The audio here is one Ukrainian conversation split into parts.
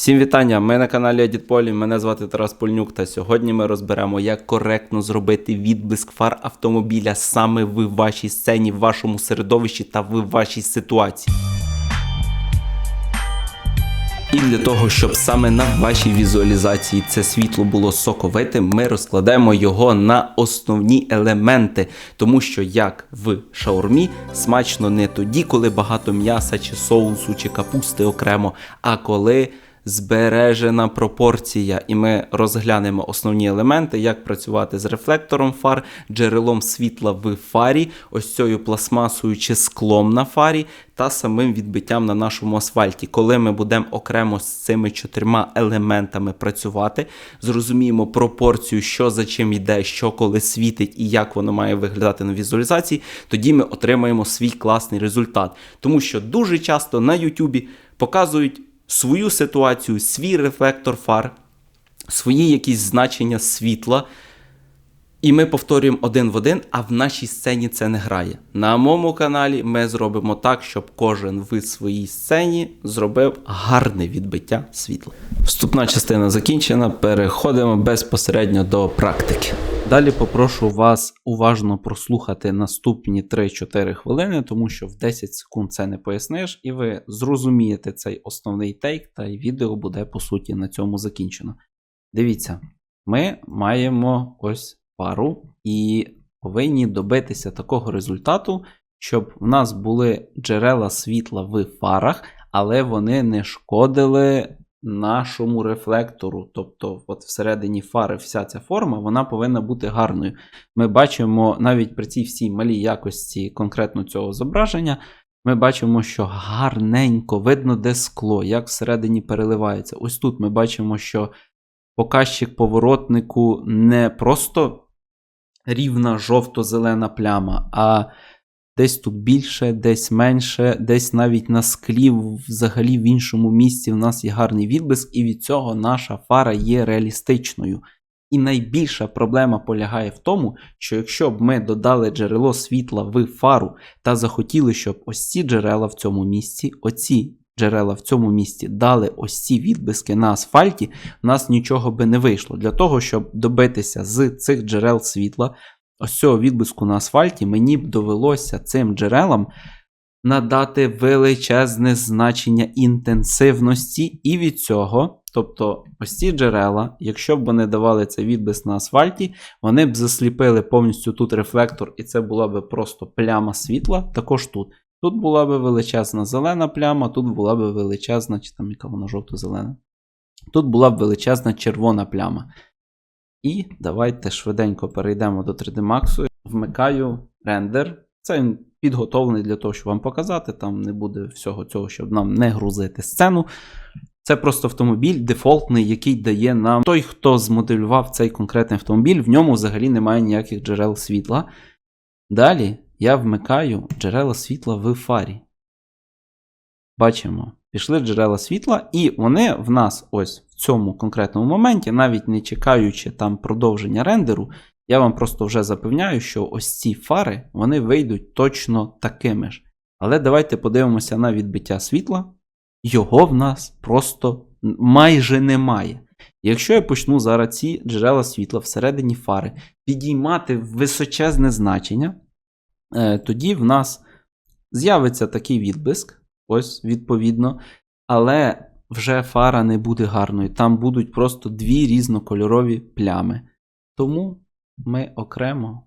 Всім вітання! Ми на каналі Edit Мене звати Тарас Польнюк. Та сьогодні ми розберемо, як коректно зробити відблиск фар автомобіля саме в вашій сцені, в вашому середовищі та в вашій ситуації. І для того, щоб саме на вашій візуалізації це світло було соковитим, ми розкладаємо його на основні елементи, тому що як в шаурмі смачно не тоді, коли багато м'яса чи соусу, чи капусти окремо, а коли збережена пропорція, і ми розглянемо основні елементи, як працювати з рефлектором фар, джерелом світла в фарі, ось цією пластмасою чи склом на фарі, та самим відбиттям на нашому асфальті. Коли ми будемо окремо з цими чотирма елементами працювати, зрозуміємо пропорцію, що за чим йде, що коли світить і як воно має виглядати на візуалізації, тоді ми отримаємо свій класний результат. Тому що дуже часто на Ютубі показують свою ситуацію, свій рефлектор фар, свої якісь значення світла. І ми повторюємо один в один, а в нашій сцені це не грає. На моєму каналі ми зробимо так, щоб кожен в своїй сцені зробив гарне відбиття світла. Вступна частина закінчена. Переходимо безпосередньо до практики. Далі попрошу вас уважно прослухати наступні 3-4 хвилини, тому що в 10 секунд це не поясниш, і ви зрозумієте цей основний тейк, та й відео буде по суті на цьому закінчено. Дивіться, ми маємо ось пару і повинні добитися такого результату, щоб в нас були джерела світла в фарах, але вони не шкодили нашому рефлектору. Тобто, от всередині фари вся ця форма вона повинна бути гарною. Ми бачимо навіть при цій всій малій якості конкретно цього зображення. Ми бачимо, що гарненько видно, де скло, як всередині переливається. Ось тут ми бачимо, що показчик поворотнику не просто рівна жовто-зелена пляма, а десь тут більше, десь менше, десь навіть на склі, взагалі в іншому місці в нас є гарний відблиск, і від цього наша фара є реалістичною. І найбільша проблема полягає в тому, що якщо б ми додали джерело світла в фару та захотіли, щоб ось ці джерела в цьому місці, оці джерела в цьому місці дали ось ці відблиски на асфальті, у нас нічого би не вийшло. Для того, щоб добитися з цих джерел світла, ось цього відблиску на асфальті, мені б довелося цим джерелам надати величезне значення інтенсивності, і від цього, тобто ось ці джерела, якщо б вони давали цей відблиск на асфальті, вони б засліпили повністю тут рефлектор, і це була б просто пляма світла, також тут. Тут була б величезна зелена пляма, тут була б величезна, чи там яка вона жовто-зелена. Тут була б величезна червона пляма. І давайте швиденько перейдемо до 3D Max. Вмикаю рендер. Це він підготовлений для того, щоб вам показати. Там не буде всього цього, щоб нам не грузити сцену. Це просто автомобіль дефолтний, який дає нам той, хто змоделював цей конкретний автомобіль, в ньому взагалі немає ніяких джерел світла. Далі я вмикаю джерела світла в фарі. Бачимо, пішли джерела світла, і вони в нас ось в цьому конкретному моменті, навіть не чекаючи там продовження рендеру, я вам просто вже запевняю, що ось ці фари вони вийдуть точно такими ж. Але давайте подивимося на відбиття світла. Його в нас просто майже немає. Якщо я почну зараз ці джерела світла всередині фари підіймати в височезне значення, тоді в нас з'явиться такий відблиск, ось відповідно, але вже фара не буде гарною. Там будуть просто дві різнокольорові плями. Тому ми окремо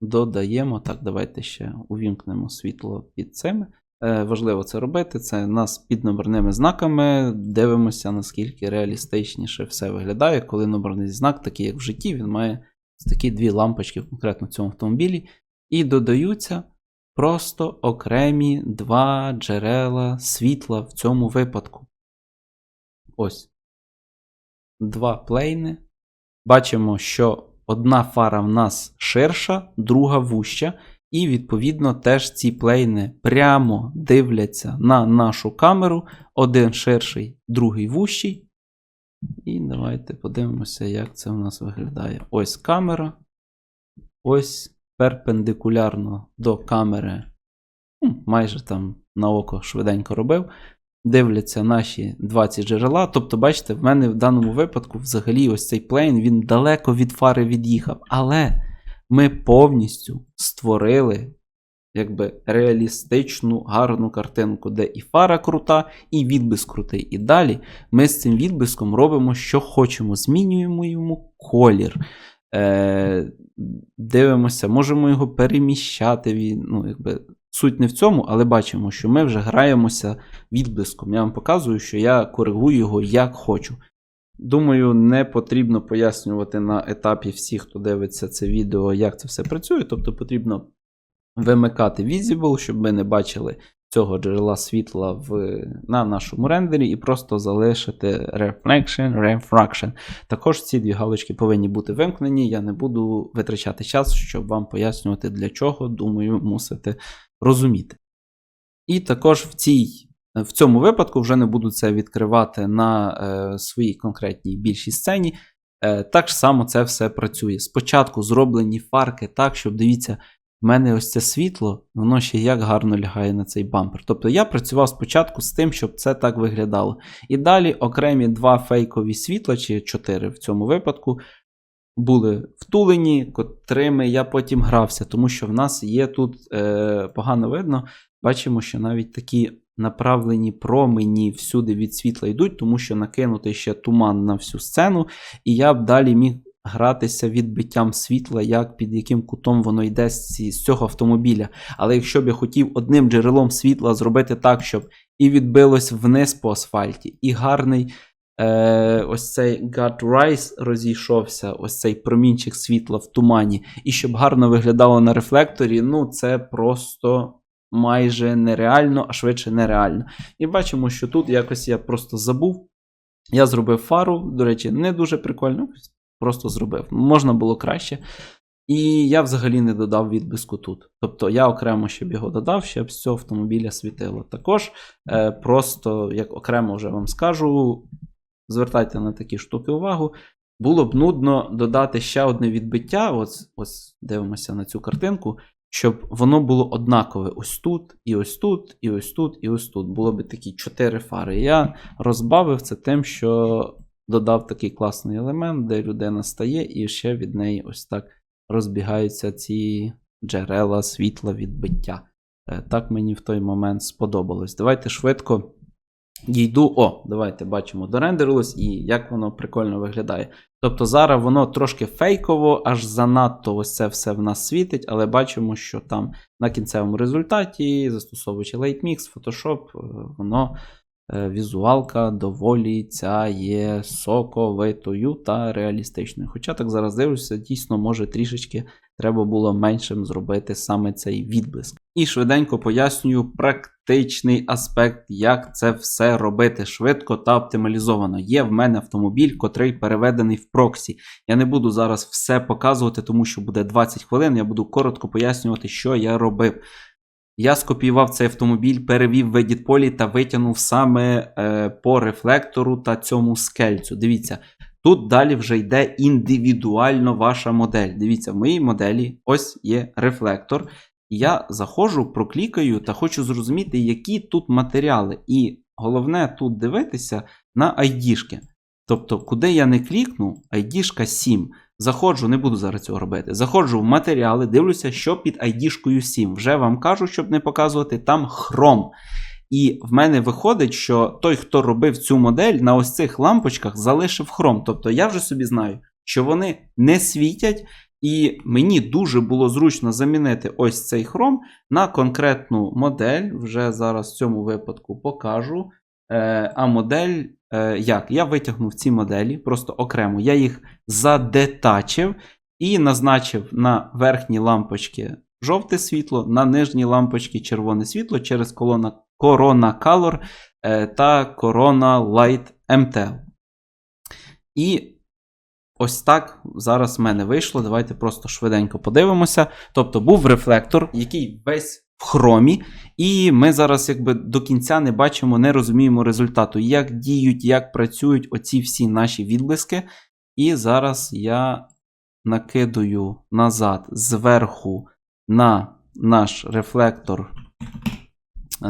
додаємо, так, давайте ще увімкнемо світло під цим. Е, Важливо це робити. Це нас під номерними знаками. Дивимося, наскільки реалістичніше все виглядає, коли номерний знак, такий як в житті, він має такі дві лампочки конкретно в цьому автомобілі. І додаються просто окремі два джерела світла в цьому випадку. Ось. Два плейни. Бачимо, що одна фара в нас ширша, друга вуща. І, відповідно, теж ці плейни прямо дивляться на нашу камеру. Один ширший, другий вущий. І давайте подивимося, як це в нас виглядає. Ось камера. Ось перпендикулярно до камери. ну, Майже там на око швиденько робив. дивляться наші 20 джерела. Тобто, бачите, в мене в даному випадку взагалі ось цей плейн він далеко від фари від'їхав. Але ми повністю створили якби реалістичну, гарну картинку, де і фара крута, і відблиск крутий. І далі ми з цим відблиском робимо, що хочемо. Змінюємо йому колір. Е, дивимося, можемо його переміщати. Він, ну, якби, суть не в цьому, але бачимо, що ми вже граємося відблиском. Я вам показую, що я коригую його як хочу. Думаю, не потрібно пояснювати на етапі всіх, хто дивиться це відео, як це все працює. Тобто потрібно вимикати Visible, щоб ми не бачили цього джерела світла в, на нашому рендері, і просто залишити Reflection, Refraction. Також ці дві галочки повинні бути вимкнені. Я не буду витрачати час, щоб вам пояснювати для чого. Думаю, мусите розуміти. І також в цій. В цьому випадку вже не буду це відкривати на е, своїй конкретній більшій сцені. Е, так само це все працює. Спочатку зроблені фарки так, щоб дивіться, в мене ось це світло, воно ще як гарно лягає на цей бампер. Тобто я працював спочатку з тим, щоб це так виглядало. І далі окремі два фейкові світла, чи чотири в цьому випадку, були втулені, котрими я потім грався, тому що в нас є тут е, погано видно. Бачимо, що навіть такі направлені промені всюди від світла йдуть, тому що накинутий ще туман на всю сцену, і я б далі міг гратися відбиттям світла, як під яким кутом воно йде з, цього автомобіля. Але якщо б я хотів одним джерелом світла зробити так, щоб і відбилось вниз по асфальті, і гарний е, ось цей God Rise розійшовся, ось цей промінчик світла в тумані, і щоб гарно виглядало на рефлекторі, ну це просто майже нереально, а швидше нереально. І бачимо, що тут якось я просто забув. Я зробив фару, до речі, не дуже прикольно, просто зробив. Можна було краще. І я взагалі не додав відблиску тут. Тобто я окремо щоб його додав, щоб з цього автомобіля світило. Також е, просто, як окремо вже вам скажу, звертайте на такі штуки увагу. Було б нудно додати ще одне відбиття. Ось, ось дивимося на цю картинку, щоб воно було однакове ось тут, і ось тут, і ось тут, і ось тут. Було б такі чотири фари. Я розбавив це тим, що додав такий класний елемент, де людина стає, і ще від неї ось так розбігаються ці джерела світла відбиття. Е, Так мені в той момент сподобалось. Давайте швидко дійду. О, давайте бачимо, дорендерилось і як воно прикольно виглядає. Тобто зараз воно трошки фейково, аж занадто ось це все в нас світить, але бачимо, що там на кінцевому результаті, застосовуючи LightMix, Photoshop, е, воно візуалка доволі ця є соковитою та реалістичною. Хоча так зараз дивлюся, дійсно, може трішечки треба було меншим зробити саме цей відблиск. І швиденько пояснюю практичний аспект, як це все робити швидко та оптималізовано. Є в мене автомобіль, котрий переведений в проксі. Я не буду зараз все показувати, тому що буде 20 хвилин. Я буду коротко пояснювати, що я робив. Я скопіював цей автомобіль, перевів в edit полі та витягнув саме е, по рефлектору та цьому скельцю. Дивіться, тут далі вже йде індивідуально ваша модель. Дивіться, в моїй моделі ось є рефлектор. Я заходжу, проклікаю та хочу зрозуміти, які тут матеріали. І головне тут дивитися на ID-шки. Тобто, куди я не клікну, ID-шка 7. Заходжу, не буду зараз цього робити. Заходжу в матеріали, дивлюся, що під ID-шкою 7. Вже вам кажу, щоб не показувати, там хром. І в мене виходить, що той, хто робив цю модель, на ось цих лампочках залишив хром. Тобто я вже собі знаю, що вони не світять, і мені дуже було зручно замінити ось цей хром на конкретну модель. Вже зараз в цьому випадку покажу. Е, а модель як? Я витягнув ці моделі просто окремо. Я їх задетачив і назначив на верхні лампочки жовте світло, на нижні лампочки червоне світло через колона Corona Color е, та Corona Light MTL. І ось так зараз в мене вийшло. Давайте просто швиденько подивимося. Тобто був рефлектор, який весь хромі, і ми зараз якби до кінця не бачимо, не розуміємо результату, як діють, як працюють оці всі наші відблиски. І зараз я накидаю назад зверху на наш рефлектор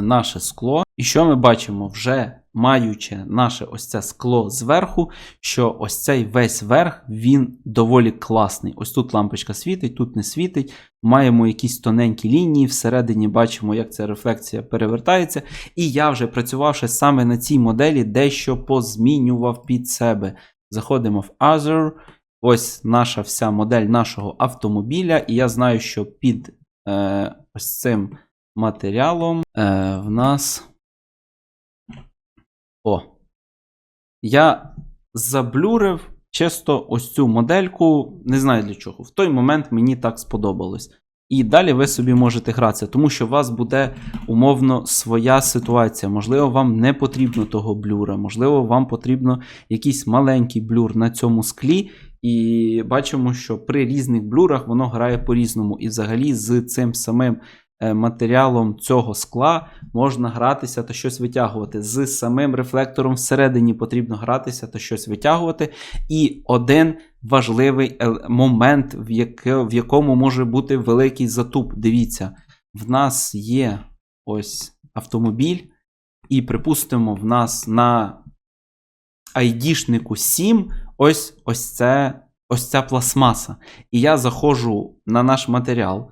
наше скло. І що ми бачимо, вже маючи наше ось це скло зверху, що ось цей весь верх він доволі класний. Ось тут лампочка світить, тут не світить. Маємо якісь тоненькі лінії, всередині бачимо, як ця рефлексія перевертається. І я вже працювавши саме на цій моделі, дещо позмінював під себе. Заходимо в Other. Ось наша вся модель нашого автомобіля, і я знаю, що під е, ось цим матеріалом е, в нас. О. Я заблюрив чисто ось цю модельку. Не знаю для чого. В той момент мені так сподобалось. І далі ви собі можете гратися, тому що у вас буде умовно своя ситуація. Можливо, вам не потрібно того блюра, можливо, вам потрібно якийсь маленький блюр на цьому склі. І бачимо, що при різних блюрах воно грає по-різному. І взагалі з цим самим матеріалом цього скла можна гратися та щось витягувати. З самим рефлектором всередині потрібно гратися та щось витягувати. І один важливий момент, в, якому може бути великий затуп. Дивіться, в нас є ось автомобіль, і припустимо, в нас на ID-шнику 7 ось, ось, це, ось ця пластмаса. І я заходжу на наш матеріал,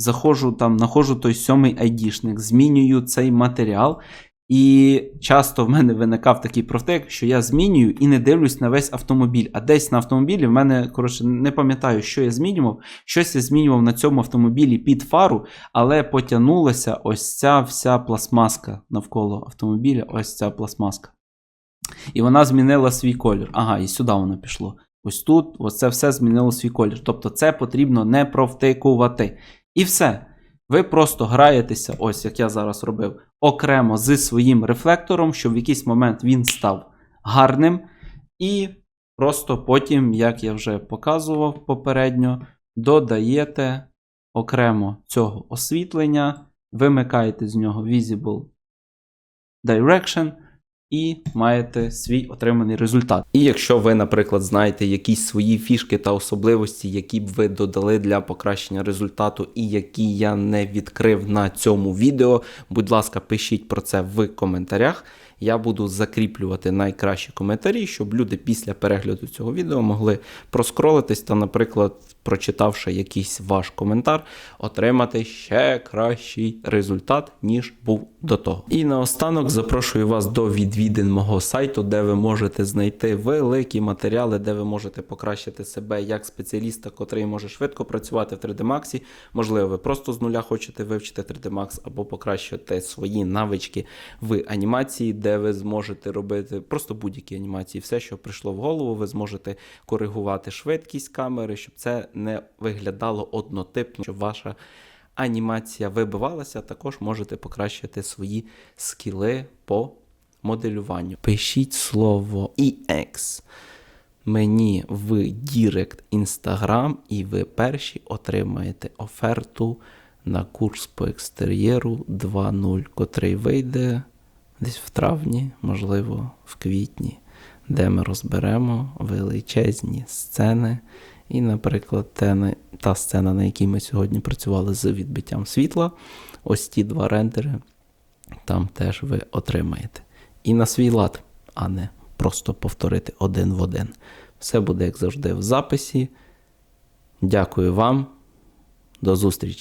заходжу там, знаходжу той сьомий айдішник, змінюю цей матеріал. І часто в мене виникав такий профтек, що я змінюю і не дивлюсь на весь автомобіль. А десь на автомобілі в мене, коротше, не пам'ятаю, що я змінював. Щось я змінював на цьому автомобілі під фару, але потягнулася ось ця вся пластмаска навколо автомобіля, ось ця пластмаска. І вона змінила свій колір. Ага, і сюди воно пішло. Ось тут, ось це все змінило свій колір. Тобто це потрібно не провтикувати. І все. Ви просто граєтеся, ось як я зараз робив, окремо зі своїм рефлектором, щоб в якийсь момент він став гарним. І просто потім, як я вже показував попередньо, додаєте окремо цього освітлення, вимикаєте з нього Visible Direction і маєте свій отриманий результат. І якщо ви, наприклад, знаєте якісь свої фішки та особливості, які б ви додали для покращення результату, і які я не відкрив на цьому відео, будь ласка, пишіть про це в коментарях. Я буду закріплювати найкращі коментарі, щоб люди після перегляду цього відео могли проскролитись та, наприклад, прочитавши якийсь ваш коментар, отримати ще кращий результат, ніж був до того. І наостанок запрошую вас до відвідин мого сайту, де ви можете знайти великі матеріали, де ви можете покращити себе як спеціаліста, котрий може швидко працювати в 3D Max. Можливо, ви просто з нуля хочете вивчити 3D Max або покращити свої навички в анімації, де ви зможете робити просто будь-які анімації. Все, що прийшло в голову, ви зможете коригувати швидкість камери, щоб це не виглядало однотипно, щоб ваша анімація вибивалася. Також можете покращити свої скіли по моделюванню. Пишіть слово EX мені в Дірект Instagram, і ви перші отримаєте оферту на курс по екстер'єру 2.0, котрий вийде десь в травні, можливо, в квітні, де ми розберемо величезні сцени. І, наприклад, те, та сцена, на якій ми сьогодні працювали з відбиттям світла, ось ті два рендери, там теж ви отримаєте. І на свій лад, а не просто повторити один в один. Все буде, як завжди, в записі. Дякую вам. До зустрічі!